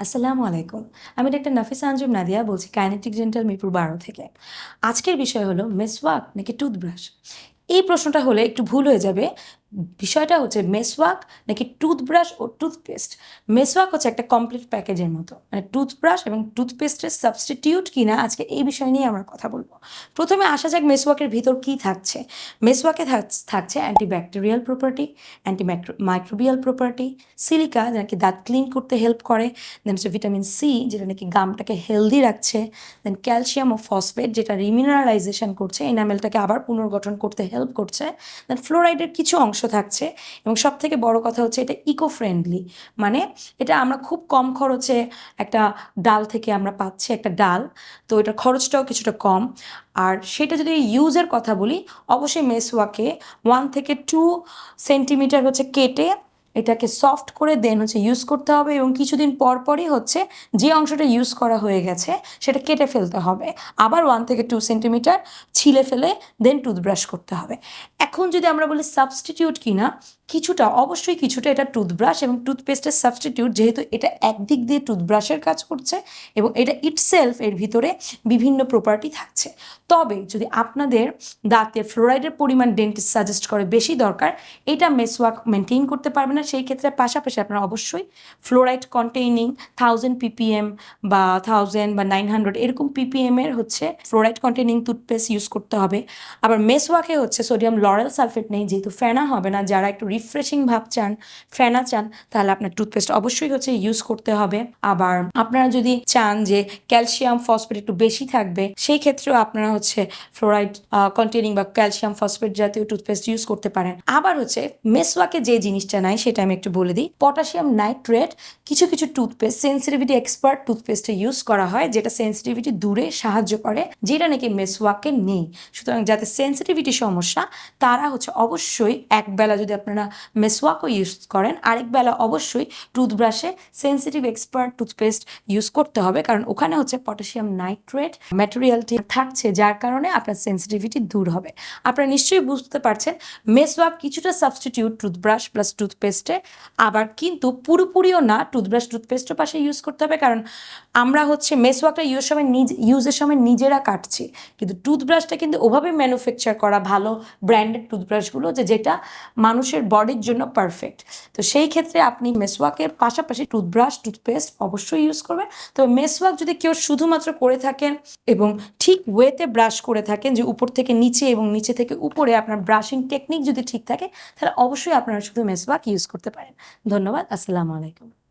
আসসালামু আলাইকুম। আমি ডাক্তার নাফিসা আঞ্জুম নাদিয়া বলছি কাইনেটিক ডেন্টাল মিরপুর বারো থেকে। আজকের বিষয় হলো মেসওয়াক নাকি টুথব্রাশ? এই প্রশ্নটা হলে একটু ভুল হয়ে যাবে। বিষয়টা হচ্ছে মেসওয়াক নাকি টুথব্রাশ ও টুথপেস্ট মেসওয়াক হচ্ছে একটা কমপ্লিট প্যাকেজের মতো। মানে টুথব্রাশ এবং টুথপেস্টের সাবস্টিটিউট কিনা আজকে এই বিষয় নিয়ে আমরা কথা বলব। প্রথমে আসা যাক মেসওয়াকের ভিতর কি থাকছে। মেসওয়াকে থাক- থাকছে antibacterial property anti microbial property silica যা নাকি দাঁত ক্লিন করতে হেল্প করে দেন হচ্ছে ভিটামিন সি যেটা নাকি গামটাকে হেলদি রাখছে দেন ক্যালসিয়াম ও ফসফেট যেটা রিমিনারালাইজেশন করছে এনামেলটাকে আবার পুনর্গঠন করতে হেল্প করছে দেন ফ্লোরাইডের কিছু অংশ থাকছে। এবং সব থেকে বড় কথা হচ্ছে এটা ইকো ফ্রেন্ডলি মানে এটা আমরা খুব কম খরচে একটা ডাল থেকে আমরা পাচ্ছি একটা ডাল, তো এটার খরচটাও কিছুটা কম। আর সেটা যদি ইউজের কথা বলি, অবশ্যই মেসওয়াকে ওয়ান থেকে টু সেন্টিমিটার হচ্ছে কেটে এটাকে সফট করে দেন হচ্ছে ইউজ করতে হবে এবং কিছুদিন পর পরই হচ্ছে যে অংশটা ইউজ করা হয়ে গেছে সেটা কেটে ফেলতে হবে। আবার ওয়ান থেকে টু সেন্টিমিটার ছিলে ফেলে দেন টুথব্রাশ করতে হবে। এখন যদি আমরা বলি সাবস্টিটিউট কিনা, কিছুটা, অবশ্যই কিছুটা এটা টুথব্রাশ এবং টুথপেস্টের সাবস্টিটিউট যেহেতু এটা একদিক দিয়ে টুথব্রাশের কাজ করছে এবং এটা ইটসেলফ এর ভিতরে বিভিন্ন প্রপার্টি থাকছে। তবে যদি আপনাদের দাঁতে ফ্লোরাইডের পরিমাণ ডেন্টিস্ট সাজেস্ট করে বেশি দরকার, এটা মেসওয়াক মেনটেন করতে পারবে না। সেই ক্ষেত্রে পাশাপাশি আপনারা অবশ্যই ফ্লোরাইড কন্টেইনিং থাউজেন্ড পিপিএম বা থাউজেন্ড বা নাইন হান্ড্রেড এরকম পিপিএম এর হচ্ছে ফ্লোরাইড কন্টেইনিং টুথপেস্ট ইউজ করতে হবে। আবার মেসওয়াকে হচ্ছে সোডিয়াম লরেল সালফেট নেই, যেহেতু ফেনা হবে না। যারা একটু রিফ্রেশিং ভাব চান, ফেনা চান, তাহলে আপনার টুথপেস্ট অবশ্যই হচ্ছে ইউজ করতে হবে। আবার আপনারা যদি চান যে ক্যালসিয়াম ফসফেট একটু বেশি থাকবে, সেই ক্ষেত্রেও আপনারা হচ্ছে ফ্লোরাইড কন্টেনিং বা ক্যালসিয়াম ফসফেট জাতীয় টুথপেস্ট ইউজ করতে পারেন। আবার হচ্ছে মেসওয়াকে যে জিনিসটা নাই সেটা আমি একটু বলে দিই। পটাশিয়াম নাইট্রেট কিছু কিছু টুথপেস্ট সেন্সিটিভিটি এক্সপার্ট টুথপেস্টে ইউজ করা হয়, যেটা সেন্সিটিভিটি দূরে সাহায্য করে, যেটা নাকি মেসওয়াকে নেই। সুতরাং যাতে সেন্সিটিভিটি সমস্যা, তারা হচ্ছে অবশ্যই একবেলা যদি আপনারা মেসওয়াকও ইউজ করেন, আরেক বেলা অবশ্যই টুথব্রাশে সেন্সিটিভ এক্সপার্ট টুথপেস্ট ইউজ করতে হবে। কারণ ওখানে হচ্ছে পটাশিয়াম নাইট্রেট ম্যাটেরিয়ালটি থাকছে, যার কারণে আপনার সেন্সিটিভিটি দূর হবে। আপনারা নিশ্চয়ই বুঝতে পারছেন মেসওয়াক কিছুটা সাবস্টিটিউট টুথব্রাশ প্লাস টুথপেস্টে আবার কিন্তু পুরোপুরিও না টুথব্রাশ টুথপেস্টের পাশে ইউজ করতে হবে, কারণ আমরা হচ্ছে মেসওয়াকটা ইউজ সময় নিজ ইউজের সময় নিজেরা কাটছি। কিন্তু টুথব্রাশটা কিন্তু ওভাবে ম্যানুফ্যাকচার করা ভালো ব্র্যান্ডেড টুথব্রাশগুলো যে, যেটা মানুষের বডির জন্য পারফেক্ট তো সেই ক্ষেত্রে আপনি মেসওয়াকের পাশাপাশি টুথব্রাশ টুথপেস্ট অবশ্যই ইউজ করবেন। তবে মেসওয়াক যদি কেউ শুধুমাত্র করে থাকেন এবং ঠিক ওয়েতে ব্রাশ করে থাকেন, যে উপর থেকে নিচে এবং নিচে থেকে উপরে আপনার ব্রাশিং টেকনিক যদি ঠিক থাকে, তাহলে অবশ্যই আপনারা শুধু মেসওয়াক ইউজ করতে পারেন। ধন্যবাদ, আসসালামু আলাইকুম।